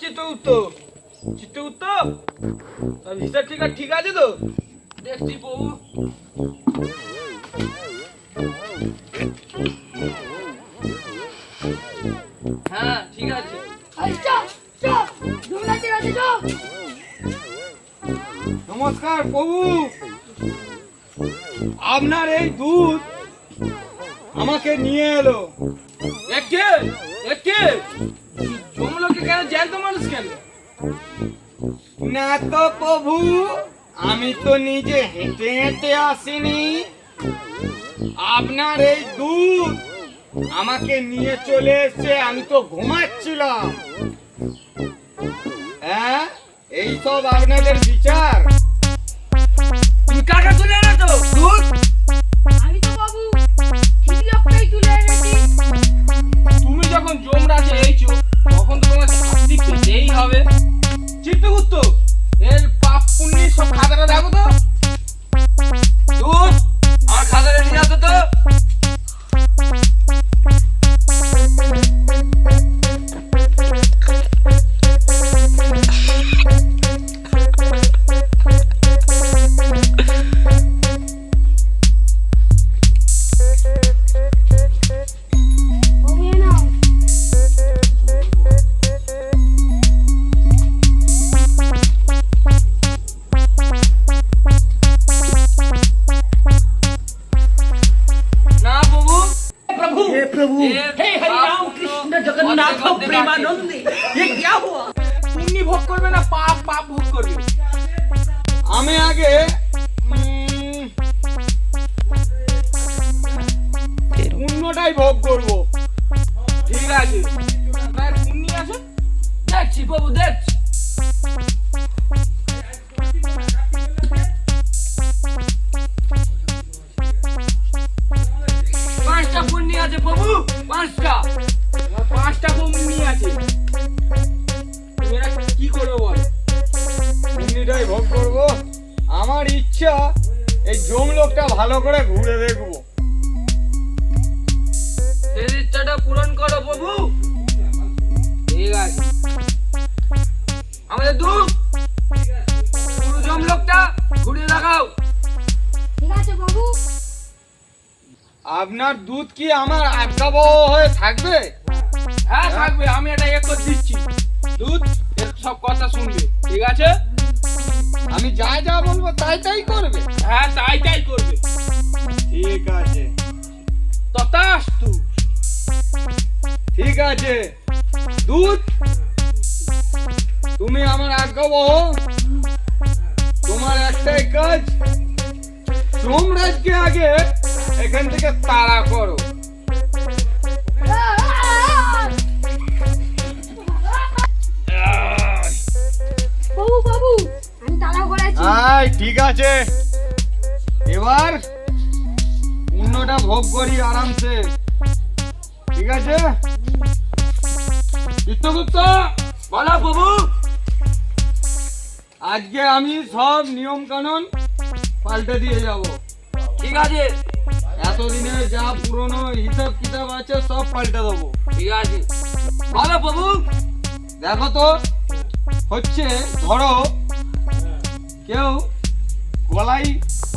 চিত্রগুপ্ত চিত্রগুপ্ত সব হিসাব ঠিক আছে ঠিক আছে তো? দেখছি বউ। হ্যাঁ ঠিক আছে। নমস্কার প্রভু আপনার এই দুধ আমাকে নিয়ে এলো। একে একে। জমলোকে কেন জ্যান্ত মানুষ কেন? না তো প্রভু আমি তো নিজে হেঁটে হেঁটে আসিনি। আপনার এই দুধ আমাকে নিয়ে চলে এসে আমি তো ঘুমাচ্ছিলাম। হ্যাঁ এই সব আপনাদের বিচার। কাকা চলে এলো তো দুধ प्रभु हे प्रभु हे हे हरि राम बाप कृष्ण रो, जगन्नाथ बंदे बंदे प्रेमानंद ये क्या हुआ পুণ্যি ভোগ করবে না পাপ পাপ ভোগ করবে আমি আগে উম, পুণ্যটাই ভোগ করব ঠিক আছে আপনার পুণ্যি আছে দেখছি বাবু দেখছি পাঁচটা। পাঁচটা পুণ্যি আছে। তুমি কি করবে বল? ভোগ করব। আমার ইচ্ছা এই জমলোকটা ভালো করে ঘুরে দেখব। সেই ইচ্ছাটা পূরণ করো প্রভু। ঠিক আছে। আমাদের দুধ আপনার দুধ কি আমার আজ্ঞাবহ হয়ে থাকবে? হ্যাঁ থাকবে। আমি এটা এক করে দিচ্ছি। দুধ সব কথা শুনবে। ঠিক আছে? আমি যা যা বলব তাই তাই করবে। হ্যাঁ তাই তাই করবে। ঠিক আছে। তথাস্তু। ঠিক আছে। দুধ তুমি আমার আজ্ঞাবহ। তোমার একটাই কাজ। সোমরাজকে আগে এখান থেকে তাড়া করো। বাবু বাবু আমি তাড়া করেছি আয় ঠিক আছে। এবার অন্যটা ভোগ করি আরামসে। ঠিক আছে? চিত্তগুপ্ত বলো বাবু। আজকে আমি সব নিয়ম কানুন পাল্টে দিয়ে যাব। ঠিক আছে। এতদিনে যা পুরনো হিসাব কিতাব আছে সব পাল্টে দেবো। ঠিক আছে? বলো বাবু দেখো তো হচ্ছে ধরো কেউ গলায়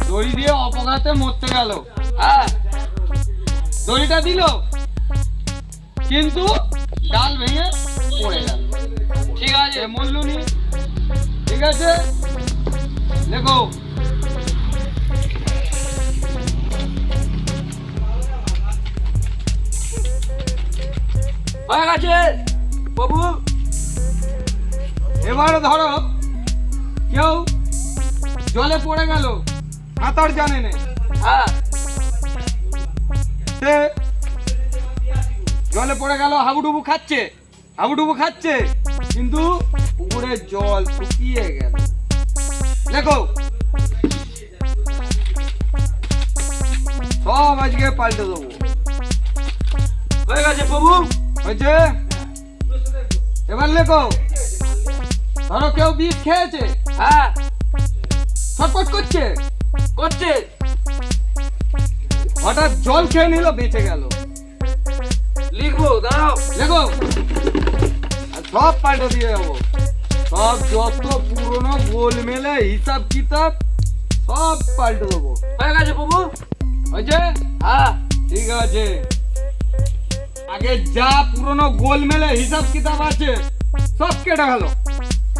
দড়ি দিয়ে অপঘাতে মরতে গেল। হ্যাঁ? দড়িটা দিল কিন্তু ডাল ভেঙে পড়ে গেল। ঠিক আছে। মল্লুনি ঠিক আছে? দেখো হয়ে গেছে। বাবু এবারে ধরো। কেউ জলে পড়ে গেল সাঁতার জানে না হ্যাঁ। সে জলে পড়ে গেল, হাবুডুবু খাচ্ছে হাবুডুবু খাচ্ছে, কিন্তু পুকুরের জল শুকিয়ে গেল। দেখো। সব আজকে পাল্টে দেবো। হয়ে গেছে প্রভু হয়েছে এবার লেখো। ধরো কেউ বিষ খেয়েছে। হ্যাঁ। ছটপট করছে। করছে। হঠাৎ জল খেয়ে নিল বেঁচে গেল। লিখব দাঁড়াও। লেখো। সব পাল্টে দিয়ে যাব সব যত পুরনো গোল মেলে হিসাব কিতাব সব পাল্টে দেবো। হয়ে গেছে প্রভু হয়েছে? হ্যাঁ। ঠিক আছে। আগে যা পুরনো গোল মেলে হিসাব কিতাব আছে সব কেটে গেল।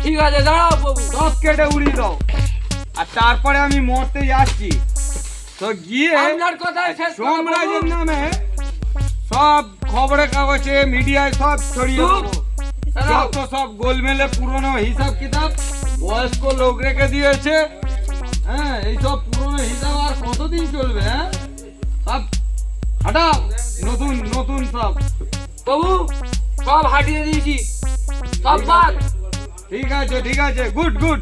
ঠিক আছে দাঁড়াও প্রভু সব কেটে উড়িয়ে দাও। আর তারপরে আমি মরতে যাচ্ছি তো গিয়ে আপনার শেষ সোমরাজের নামে সব খবরের কাগজে মিডিয়ায় সব ছড়িয়ে! দেবো। যত সব গোলমেলে পুরনো হিসাব কিতাব বয়স্ক লোক রেখে দিয়েছে হ্যাঁ এইসব পুরনো হিসাব আর কতদিন চলবে হ্যাঁ? সব হাঁটাও। নতুন নতুন সব প্রভু সব হাটিয়ে দিয়েছি সব বাদ ঠিক আছে ঠিক আছে গুড গুড